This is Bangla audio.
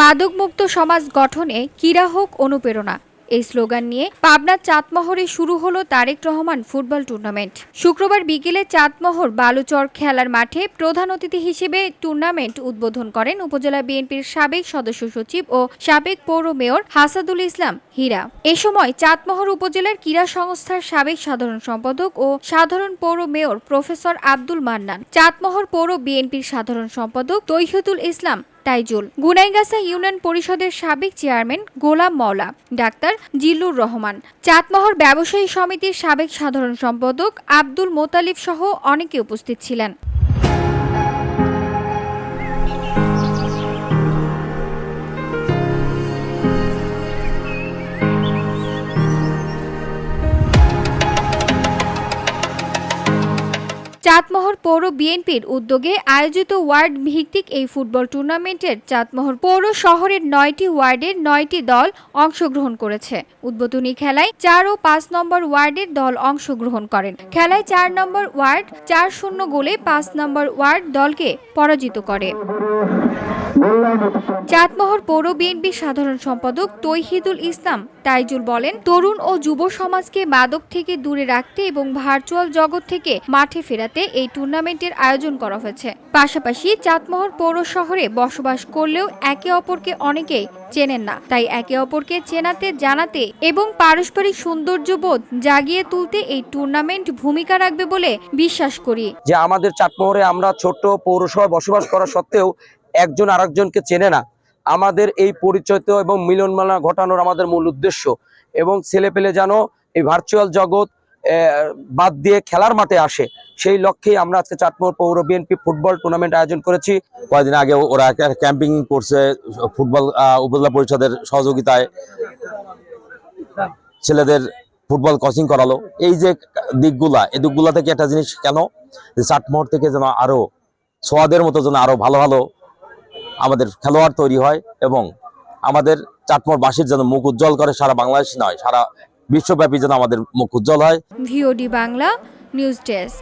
মাদকমুক্ত সমাজ গঠনে ক্রীড়া হোক অনুপ্রেরণা। এই স্লোগান নিয়ে পাবনার চাঁদমহরে শুরু হলো তারেক রহমান ফুটবল টুর্নামেন্ট। শুক্রবার বিকেলে চাঁদমহর বালুচর খেলার মাঠে প্রধান অতিথি হিসেবে টুর্নামেন্ট উদ্বোধন করেন উপজেলা বিএনপির সাবেক সদস্য সচিব ও সাবেক পৌর মেয়র হাসাদুল ইসলাম হীরা। এ সময় চাঁদমহর উপজেলার ক্রীড়া সংস্থার সাবেক সাধারণ সম্পাদক ও সাধারণ পৌর মেয়র প্রফেসর আব্দুল মান্নান, চাঁদমহর পৌর বিএনপির সাধারণ সম্পাদক তৈহিদুল ইসলাম তাইজুল। গুনাইগাছা ইউনিয়ন পরিষদের সাবেক চেয়ারম্যান গোলাম মওলা, ডাক্তার জিল্লুর রহমান, চাঁদমহর ব্যবসায়ী সমিতির সাবেক সাধারণ সম্পাদক আব্দুল মোতালিব সহ অনেকে উপস্থিত ছিলেন। চাঁদমোহর পৌর বিএনপির উদ্যোগে আয়োজিত ওয়ার্ড ভিত্তিক এই ফুটবল টুর্নামেন্টের চাঁদমোহর পৌর শহরের নয়টি ওয়ার্ডের নয়টি দল অংশগ্রহণ করেছে। উদ্বোধনী খেলায় চার ও পাঁচ নম্বর ওয়ার্ডের দল অংশগ্রহণ করেন। খেলায় চার নম্বর ওয়ার্ড চার শূন্য গোলে পাঁচ নম্বর ওয়ার্ড দলকে পরাজিত করে। চাঁদমোহর পৌর বিএনপির সাধারণ সম্পাদক তৈহিদুল ইসলাম তাইজুল বলেন তরুণ ও যুব সমাজকে মাদক থেকে দূরে রাখতে এবং ভার্চুয়াল জগৎ থেকে মাঠে ফেরাতে এই টুর্নামেন্টের আয়োজন করা হয়েছে। পাশাপাশি চাঁদমোহর পৌর শহরে বসবাস করলেও একে অপরকে অনেকেই চেনেন না। তাই একে অপরকে চেনাতে জানাতে এবং পারস্পরিক সৌন্দর্যবোধ জাগিয়ে তুলতে এই টুর্নামেন্ট ভূমিকা রাখবে বলে বিশ্বাস করি। যে আমাদের চাটমোহরে আমরা ছোট্ট পৌরসভায় বসবাস করা সত্ত্বেও একজন আরেকজনকে চেনে না। আমাদের এই পরিচয় এবং মিলনমেলা ঘটানোর আমাদের মূল উদ্দেশ্য। এবং ছেলেপেলে যেন এই ভার্চুয়াল জগৎ বাদ দিয়ে খেলার মাঠে আসে। সেই লক্ষ্যেই আমরা আজকে চাটমোহর পৌর বিএনপি ফুটবল টুর্নামেন্ট আয়োজন করেছি। কয়েকদিন আগে ওরা ক্যাম্পিং করছে ফুটবল উপজেলা পরিষদের সহযোগিতায়। ছেলেদের ফুটবল কোচিং করালো। এই যে দিকগুলা, এই দিকগুলা থেকে একটা জিনিস কেন? যে চাটমোহর থেকে যেন আরও, সোয়াদের মতো যেন আরও ভালো ভালো আমাদের খেলোয়াড় তৈরি হয় এবং আমাদের চাটমোহরবাসীর যেন মুখ উজ্জ্বল করে সারা বাংলাদেশ নয় সারা বিশ্বব্যাপী যেন আমাদের মুখ উজ্জ্বল হয়। VOD Bangla news desk.